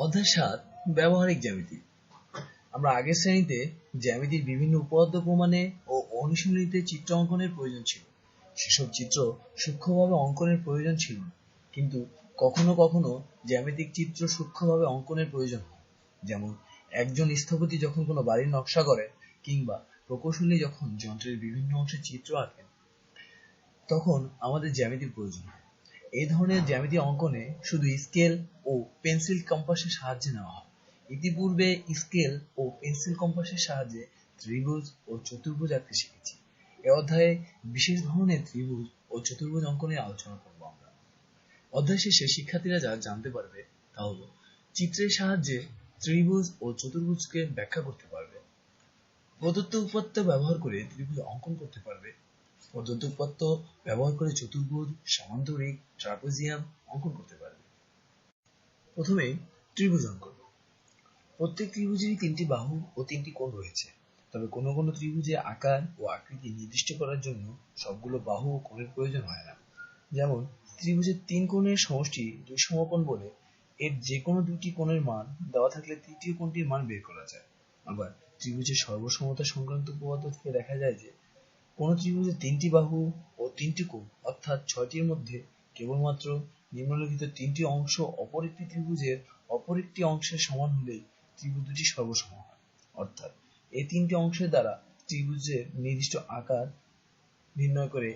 অধ্যায় সাত ব্যবহারিক জ্যামিতি। আমরা আগের শ্রেণীতে জ্যামিতির বিভিন্ন উপপাদ্য প্রমাণে ও অনুশীলনীতে চিত্র অঙ্কনের প্রয়োজন ছিল। সেসব চিত্র সূক্ষ্মভাবে অঙ্কনের প্রয়োজন ছিল না। কিন্তু কখনো কখনো জ্যামিতিক চিত্র সূক্ষ্মভাবে অঙ্কনের প্রয়োজন হয়। যেমন, একজন স্থপতি যখন কোনো বাড়ির নকশা করে কিংবা প্রকৌশলী যখন যন্ত্রের বিভিন্ন অংশের চিত্র আঁকেন, তখন আমাদের জ্যামিতির প্রয়োজন হয়। এই ধরনের জ্যামিতি অঙ্কনে শুধু স্কেল ও পেন্সিল কম্পাসের সাহায্যে নেওয়া হয়। ইতিপূর্বে স্কেল ও পেন্সিল কম্পাসের সাহায্যে ত্রিভুজ ও চতুর্ভুজ আঁকতে শিখেছি। এ অধ্যায়ে বিশেষ ধরনের ত্রিভুজ ও চতুর্ভুজ অঙ্কনের আলোচনা করব আমরা। অধ্যায় শেষে শিক্ষার্থীরা যা জানতে পারবে তা হলো, চিত্রের সাহায্যে ত্রিভুজ ও চতুর্ভুজকে ব্যাখ্যা করতে পারবে। প্রদত্ত উপাত্ত ব্যবহার করে ত্রিভুজ অঙ্কন করতে পারবে। প্রদত্ত উপাত্ত ব্যবহার করে চতুর্ভুজ সামান্তরিক ট্রাপিজিয়াম অঙ্কন করতে পারবে প্রথমে ত্রিভুজ অঙ্কন। প্রত্যেক ত্রিভুজেরই তিনটি বাহু ও তিনটি কোণ রয়েছে। তবে কোনো কোনো ত্রিভুজে আকার ও আকৃতি নির্দিষ্ট করার জন্য সবগুলো বাহু ও কোণের প্রয়োজন হয় না। যেমন, ত্রিভুজের তিন কোণের সমষ্টি দুই সমকোণ বলে এর যে কোনো দুটি কোণের মান দেওয়া থাকলে তৃতীয় কোণটির মান বের করা যায়। আবার, ত্রিভুজের সর্বসমতা সংক্রান্ত উপপাদ্য থেকে দেখা যায় যে কোনো ত্রিভুজের তিনটি বাহু ও তিনটি কোণ, অর্থাৎ ছয়টির মধ্যে কেবলমাত্র নিম্নলিখিত তিনটি অংশ অপর একটি ত্রিভুজের অপর একটি অংশের সমান হলেই ত্রিভুজ দুটি সর্বসম হয়। অর্থাৎ এই তিনটি অংশের দ্বারা ত্রিভুজের নির্দিষ্ট আকার নির্ণয় করে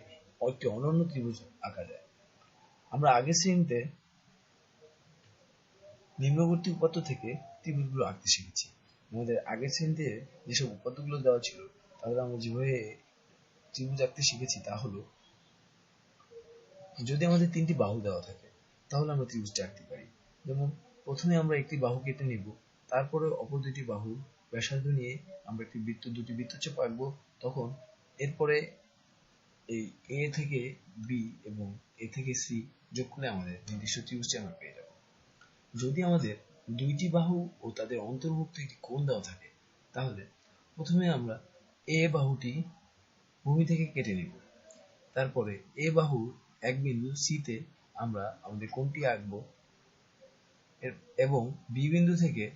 একটি অনন্য ত্রিভুজ আঁকা যায়। আমরা আগের শ্রেণীতে নিম্নবর্তী উপাত্ত থেকে ত্রিভুজগুলো আঁকতে শিখেছি। আমাদের আগের শ্রেণীতে যেসব উপাত্তগুলো দেওয়া ছিল তাহলে আমরা যেভাবে ত্রিভুজ আঁকতে শিখেছি তা হলো, যদি আমাদের তিনটি বাহু দেওয়া থাকে, তাহলে আমরা ত্রিভুজটা আঁকতে পারি। যেমন, প্রথমে আমরা একটি বাহু কেটে নিব, তারপরে অপর দুটি বাহু ব্যাসার্ধ নিয়ে আমরা একটি বৃত্ত, দুটি বৃত্তচাপ আঁকবো তখন এরপরে এই এ থেকে বি এবং এ থেকে সি যোগ করলে আমাদের নির্দিষ্ট ত্রিভুজটি আমরা পেয়ে যাব। যদি আমাদের দুইটি বাহু ও তাদের অন্তর্ভুক্ত একটি কোণ দেওয়া থাকে, তাহলে প্রথমে আমরা এ বাহুটি ভূমি থেকে কেটে নিব। তারপরে এ বাহু এক বিন্দু সিতে আমরা আমাদের কোণটি আঁকবো এবং বি বিন্দু থেকে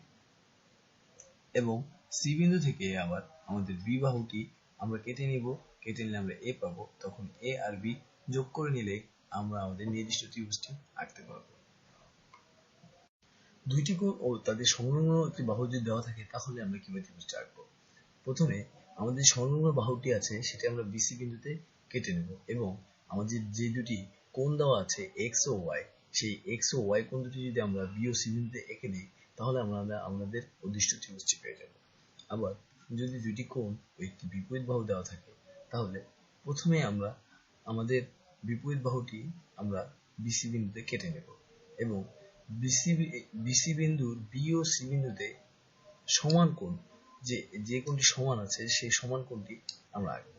এবং সি বিন্দু থেকে আবার আমাদের বি বাহুটি আমরা কেটে নিব। কেটে নিলে আমরা এ পাবো। তখন এ আর বি যোগ করে নিলে আমরা আমাদের নির্দিষ্ট ত্রিভুজটি আঁকতে পারব। দুইটি কোণ ও তাদের সংলগ্ন একটি বাহু যদি দেওয়া থাকে, তাহলে আমরা কীভাবে ত্রিভুজটি আঁকবো? প্রথমে আমাদের সংলগ্ন বাহুটি আছে, সেটা আমরা বিসি বিন্দুতে কেটে নেব এবং আমাদের যে দুটি কোণ দেওয়া আছে এক্স ও ওয়াই সেই এক্স ও ওয়াই কোণ দুটি যদি আমরা বি ও সি বিন্দুতে এঁকে দিই, তাহলে আমরা আমাদের উদ্দিষ্ট ত্রিভুজটি পেয়ে যাব। আবার যদি দুটি কোণ ও একটি বিপরীত বাহু দেওয়া থাকে, তাহলে প্রথমে আমরা আমাদের বিপরীত বাহুটি আমরা বিসি বিন্দুতে কেটে নেব এবং বিসি বিসি বিন্দুর বি ও সি বিন্দুতে সমান কোণ যে যে কোণটি সমান আছে, সেই সমান কোণটি আমরা আঁকব।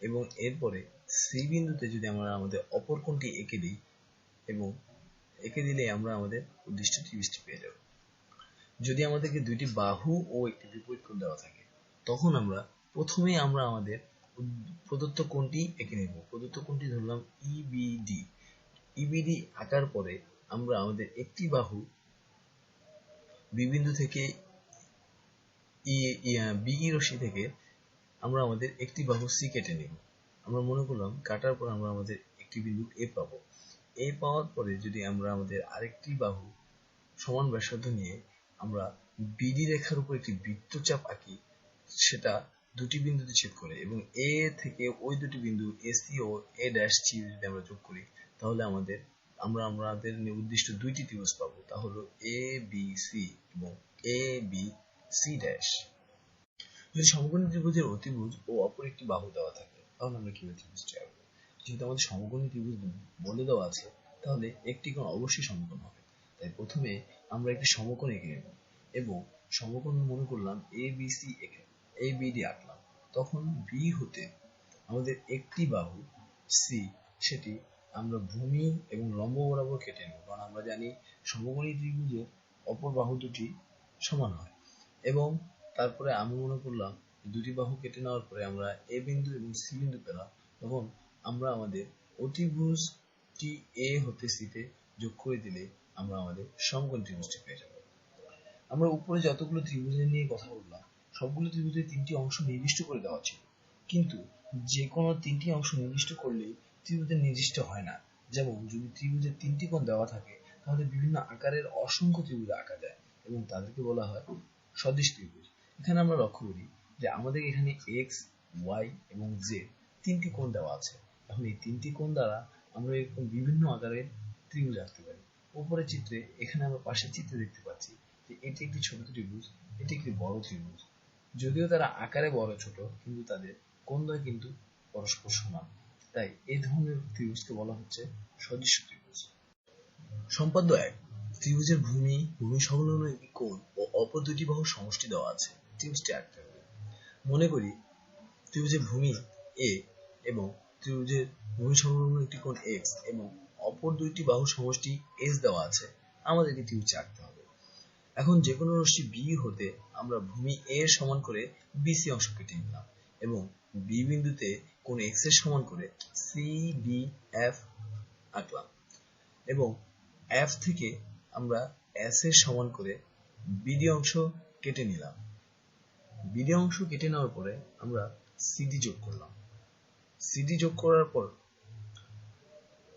এবং এরপরে সি বিন্দুতে যদি আমরা আমাদের অপর কোণটি এঁকে দিই, এবং এঁকে দিলে আমরা আমাদের উদ্দিষ্ট ত্রিভুজটি পেয়ে যাব। যদি আমাদেরকে দুইটি বাহু ও একটি বিপরীত কোণ দেওয়া থাকে, তখন আমরা প্রথমে আমরা আমাদের প্রদত্ত কোণটি এঁকে নেব। প্রদত্ত কোণটি ধরলাম ইবিডি ইবিডি আঁকার পরে আমরা আমাদের একটি বাহু বি বিন্দু থেকে বিই রশ্মি থেকে আমরা আমাদের একটি বাহু সি কেটে নেব। আমরা মনে করলাম কাটার পর আমরা আমাদের একটি বিন্দু এ পাবো। এ পাওয়ার পরে যদি আমরা আমাদের আরেকটি বাহু সমান ব্যাসার্ধ নিয়ে আমরা বিডি রেখার উপর একটি বৃত্তচাপ আঁকি, সেটা দুটি বিন্দুতে ছেদ করে এবং এ থেকে ওই দুটি বিন্দু এসি ও এ ড্যাশ সি যদি আমরা যোগ করি, তাহলে আমাদের, আমরা আমাদের উদ্দিষ্ট দুইটি ত্রিভুজ পাবো। তা হলো এ, বি, সি এবং এ, বি সি ড্যাশ। যদি সমকোণী ত্রিভুজের অতিভুজ ও অপর একটি বাহু দেওয়া থাকে, তাহলে আমরা কীভাবে ত্রিভুজটি আঁকবো যেহেতু আমাদের সমকোণী ত্রিভুজ বলে দেওয়া আছে, তাহলে একটি কোণ অবশ্যই সমকোণ হবে। তাই প্রথমে আমরা একটি সমকোণ এঁকে নেব এবং সমকোণ মনে করলাম এ বি সি এঁকে এ বি ডি আঁকলাম। তখন বি হতে আমাদের একটি বাহু সি সেটি আমরা ভূমি এবং লম্ব বরাবর কেটে নেব। কারণ আমরা জানি সমকোণী ত্রিভুজের অপর বাহু দুটি সমান হয়। এবং তারপরে আমি মনে করলাম দুটি বাহু কেটে নেওয়ার পরে আমরা এ বিন্দু এবং সি বিন্দু পেলাম। তখন আমরা আমাদের অতিভুজটি এ হতে সিতে যোগ করে দিলে আমরা আমাদের সমকোণ ত্রিভুজটি পেয়ে যাব। আমরা উপরে যতগুলো ত্রিভুজের নিয়ে কথা বললাম, সবগুলো ত্রিভুজের তিনটি অংশ নির্দিষ্ট করে দেওয়া ছিল। কিন্তু যে কোনো তিনটি অংশ নির্দিষ্ট করলে ত্রিভুজের নির্দিষ্ট হয় না। যেমন যদি ত্রিভুজের তিনটি কোণ দেওয়া থাকে, তাহলে বিভিন্ন আকারের অসংখ্য ত্রিভুজ আঁকা যায় এবং তাদেরকে বলা হয় সদৃশ ত্রিভুজ। এখানে আমরা লক্ষ্য করি যে আমাদের এখানে এক্স ওয়াই এবং জেড তিনটি কোণ দেওয়া আছে। এখন এই তিনটি কোণ দ্বারা আমরা এরকম বিভিন্ন আকারের ত্রিভুজ আঁকতে পারি। উপরের চিত্রে, এখানে আমরা পাশের চিত্রে দেখতে পাচ্ছি যে এটি একটি ছোট ত্রিভুজ, এটি একটি বড় ত্রিভুজ। যদিও তারা আকারে বড়, ছোট, কিন্তু তাদের কোণদ্বয় কিন্তু পরস্পর সমান। তাই এই ধরনের ত্রিভুজকে বলা হচ্ছে সদৃশ ত্রিভুজ। সম্পাদ্য এক। ত্রিভুজের ভূমি ভূমি সংলগ্ন একটি কোণ ও অপর দুটি বাহুর সমষ্টি দেওয়া আছে ত্রিভুজটি আঁকতে হবে মনে করি ত্রিভুজের ভূমি এ এবং ত্রিভুজের ভূমি সংলগ্ন একটি কোণ এক্স এবং অপর দুইটি বাহুর সমষ্টি এস দেওয়া আছে, আমাদেরকে ত্রিভুজটি আঁকতে হবে। এখন যে কোনো রশ্মি বি হতে আমরা ভূমি এ এর সমান করে বিসি অংশ কেটে নিলাম এবং বি বিন্দুতে কোন এক্সের সমান করে সি ডি এফ আঁকলাম এবং এফ থেকে আমরা এস এর সমান করে বিডি অংশ কেটে নিলাম। বিডি অংশ কেটে নেওয়ার পরে আমরা সিডি যোগ করলাম। সিডি যোগ করার পর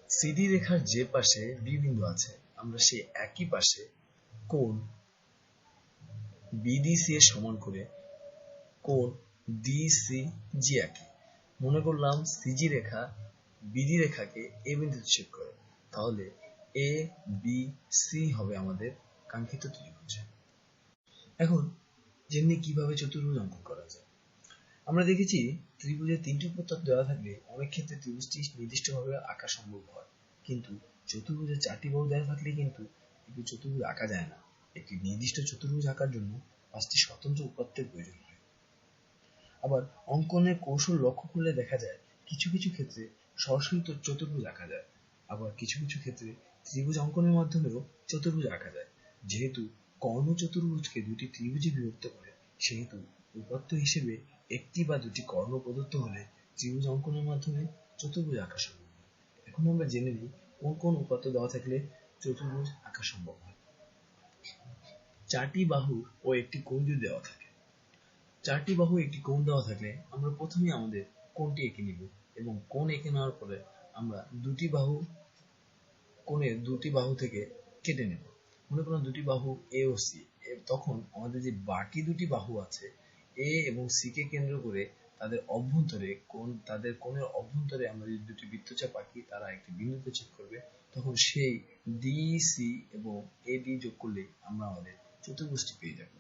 সিডি রেখার যে পাশে বি বিন্দু আছে, আমরা সেই একই পাশে কোণ বিডিসি এর সমান করে কোণ ডিসি জি আঁকি। মনে করলাম সিজি রেখা বিডি রেখাকে এ বিন্দুতে ছেদ করে। তাহলে এ বি সি হবে আমাদের কাঙ্ক্ষিত ত্রিভুজ। এখন যেমনি কীভাবে চতুর্ভুজ অঙ্কন করা যায়। আমরা দেখেছি ত্রিভুজের তিনটি প্রত্যয় দেওয়া থাকলে অনেক ক্ষেত্রে ত্রিভুজটি নির্দিষ্টভাবে আঁকা সম্ভব হয়। কিন্তু চতুর্ভুজের চারটি বাহু দেওয়া থাকলে কিন্তু একটি চতুর্ভুজ আঁকা যায় না। একটি নির্দিষ্ট চতুর্ভুজ আঁকার জন্য পাঁচটি স্বতন্ত্র উপাত্তের প্রয়োজন হয়। আবার অঙ্কনের কৌশল লক্ষ্য করলে দেখা যায় কিছু কিছু ক্ষেত্রে সরাসরি চতুর্ভুজ আঁকা যায়। আবার কিছু কিছু ক্ষেত্রে ত্রিভুজ অঙ্কনের মাধ্যমেও চতুর্ভুজ আঁকা যায়। যেহেতু কর্ণ চতুর্ভুজকে দুটি ত্রিভুজে বিভক্ত করে, সেহেতু উপাত্ত হিসেবে একটি বা দুটি কর্ণ প্রদত্ত হলে ত্রিভুজ অঙ্কনের মাধ্যমে চতুর্ভুজ আঁকা সম্ভব এখন আমরা জেনে নিই কোন কোন উপাত্ত দেওয়া থাকলে চতুর্ভুজ আঁকা সম্ভব হয়। চারটি বাহু ও একটি কোণ যদি দেওয়া থাকে। চারটি বাহু একটি কোণ দেওয়া থাকলে আমরা প্রথমে আমাদের কোণটি এঁকে নিব এবং কোণ এঁকে নেওয়ার পরে আমরা দুটি বাহু কোণের দুটি বাহু থেকে কেটে নেব। মনে করুন দুটি বাহু এ ও সি তখন আমাদের যে বাকি দুটি বাহু আছে এ এবং সি কে কেন্দ্র করে তাদের অভ্যন্তরে কোন তাদের কোণের অভ্যন্তরে আমরা যদি দুটি বৃত্তচাপ আঁকি, তারা একটি বিন্দুতে ছেদ করবে। তখন সেই ডি সি এবং এ ডি যোগ করলে আমরা আমাদের চতুর্ভুজটি পেয়ে যাব।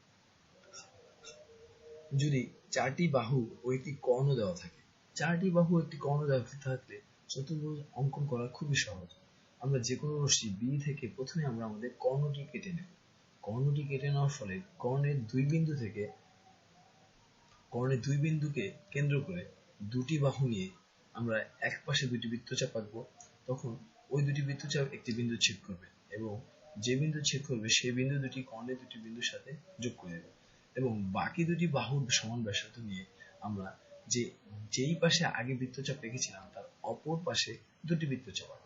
যদি চারটি বাহু ও একটি কর্ণ দেওয়া থাকে, চারটি বাহু একটি কর্ণ দেওয়া থাকলে চতুর্ভুজ অঙ্কন করা খুবই সহজ। আমরা যে কোনো রশ্মি বি থেকে প্রথমে আমরা আমাদের কর্ণটি কেটে নেব। কর্ণটি কেটে নেওয়ার ফলে কর্ণের দুই বিন্দু থেকে, কর্ণের দুই বিন্দুকে কেন্দ্র করে দুটি বাহু নিয়ে আমরা এক পাশে দুটি বৃত্তচাপ আঁকবো। তখন ওই দুটি বৃত্তচাপ একটি বিন্দু ছেদ করবে এবং যে বিন্দু ছেদ করবে সেই বিন্দু দুটি কর্ণের দুটি বিন্দুর সাথে যোগ করে দেবে এবং বাকি দুটি বাহুর সমান ব্যাসার্ধ নিয়ে আমরা যে, যেই পাশে আগে বৃত্তচাপ রেখেছিলাম তার অপর পাশে দুটি বৃত্তচাপ আঁকবো।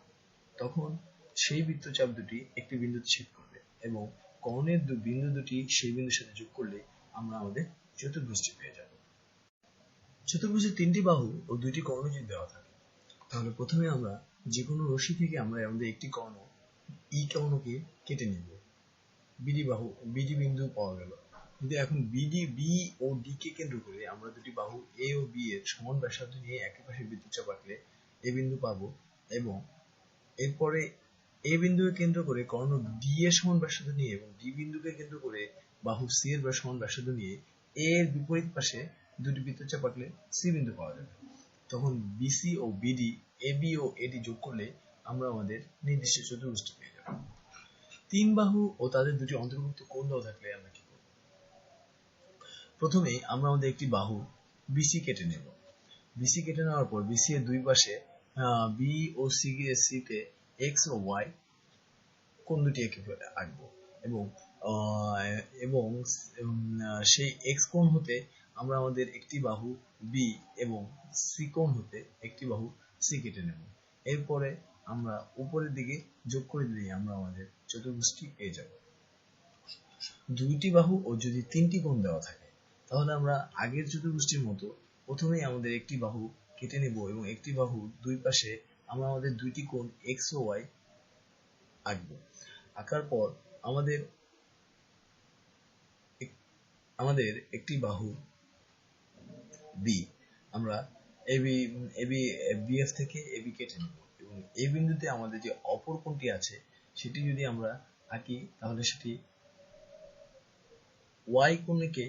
তখন সেই বৃত্তচাপ দুটি একটি বিন্দুতে ছেদ করবে এবং কর্ণের বিন্দু দুটি সেই বিন্দুর সাথে যোগ করলে আমরা আমাদের চতুর্ভুজটি পেয়ে যাব। চতুর্ভুজের তিনটি বাহু ও দুইটি কর্ণ যদি দেওয়া থাকে, তাহলে প্রথমে আমরা যে কোনো রশি থেকে আমরা আমাদের একটি কর্ণ, ই কর্ণকে কেটে নিব। বিডি বাহু বিডি বিন্দু পাওয়া গেল। কিন্তু এখন বিডি বি ও ডি কে কেন্দ্র করে আমরা দুটি বাহু এ ও বি এর সমান ব্যাসার্ধ নিয়ে একই পাশে বিদ্যুৎ চাপ আঁকলে এ বিন্দু পাবো এবং এরপরে এ বিন্দুকে কেন্দ্র করে কর্ণ ডি এর সমান ব্যাসার্ধ নিয়ে এবং ডি বিন্দুকে কেন্দ্র করে বাহু সি এর সমান ব্যাসার্ধ নিয়ে এ এর বিপরীত পাশে দুটি বৃত্তচাপ আঁকলে সি বিন্দু পাওয়া যাবে। তখন বিসি ও বিডি বি ও এডি যোগ করলে আমরা আমাদের নির্দিষ্ট চতুর্ভুজটি পেয়ে যাব। তিন বাহু ও তাদের দুটি অন্তর্ভুক্ত কোণ দেওয়া থাকলে আমরা কি করব? প্রথমে আমরা আমাদের একটি বাহু বিসি কেটে নেব। বিসি কেটে নেওয়ার পর বিসি এর দুই পাশে বি ও সি সি তে এক্স ও ওয়াই কোন দুটি একে আঁকবো? এবং এবং সেই এক্স কোণ হতে আমরা আমাদের একটি বাহু বি এবং সি কোণ হতে একটি বাহু সি কেটে নেব। এরপরে আমরা উপরের দিকে যোগ করে দিলেই আমরা আমাদের চতুর্ভুজটি পেয়ে যাব। দুইটি বাহু ও যদি তিনটি কোণ দেওয়া থাকে, তাহলে আমরা আগের চতুর্ভুজটির মতো প্রথমেই আমাদের একটি বাহু কেটে নেব এবং একটি বাহু দুই পাশে আমরা আমাদের দুইটি কোণ এক্স ও ওয়াই আঁকবো। আঁকার পর আমাদের আমাদের একটি বাহু বি আমরা এবি এবি বিএফ থেকে এবি কেটে নেব এবং এই বিন্দুতে আমাদের যে অপর কোণটি আছে সেটি যদি আমরা আঁকি তাহলে সেটি ওয়াই কোণকে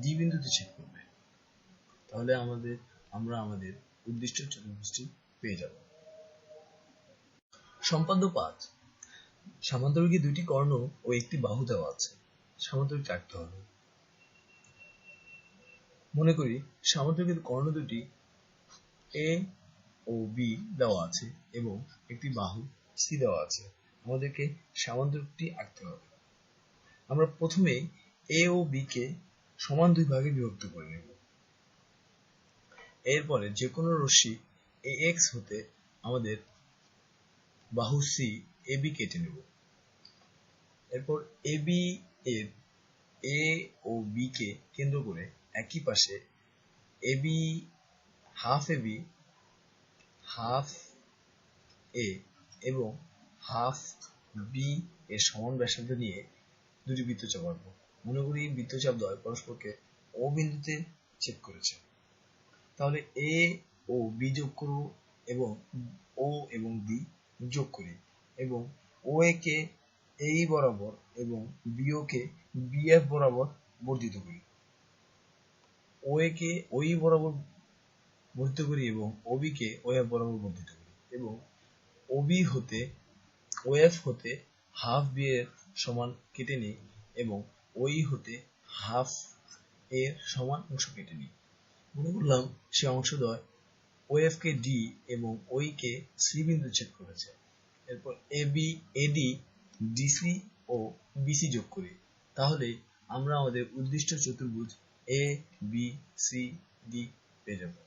ডি বিন্দুতে ছেদ করবে। তাহলে আমাদের আমরা আমাদের উদ্দিষ্ট চতুর্ভুজটি পেয়ে যাব। সম্পাদ্য পাঁচ সামান্তরিকে দুইটি কর্ণ ও একটি বাহু দেওয়া আছে। সামান্তরিক রাখতে হবে। মনে করি সামান্তরিকের কর্ণ দুটি এ ও বি দেওয়া আছে এবং একটি বাহু সি দেওয়া আছে। আমাদেরকে সামান্তরিকটি আঁকতে হবে। আমরা প্রথমে এ ও বি কে সমান দুই ভাগে বিভক্ত করে নেব। এরপরে যে কোনো রশ্মি এ এক্স হতে আমাদের বাহু সি এ বি কেটে নেব। এরপর এ বি এর এ ও বি কে কেন্দ্র করে একই পাশে A B half A B half A এবং হাফ বি এর সমান ব্যাসার্ধ নিয়ে দুটি বৃত্তচাপ আঁকবো। মনে করি বৃত্তচাপ দ্বয় পরস্পরকে ও বিন্দুতে ছেদ করেছে। তাহলে এ ও বি যোগ করব এবং ও এবং বি যোগ করি এবং ও এ কে এই বরাবর এবং বিও কে বিএফ বরাবর বর্ধিত করি। ও এ কে ওই বরাবর বর্ধিত করি এবং ওবি কে ওএফ বরাবর বর্ধিত করি এবং ওবি হতে ওএফ হতে হাফ বি এর সমান কেটে নিই এবং ওই হতে হাফ এর সমান অংশ কেটে নিই। মনে করলাম সে অংশদ্বয় ওএফ কে ডি এবং ওই কে সি বিন্দু ছেদ করেছে। এরপর A B A D DC O BC যোগ করি। তাহলে আমরা আমাদের উদ্দিষ্ট চতুর্ভুজ এ বি সি ডি পেয়ে যাব।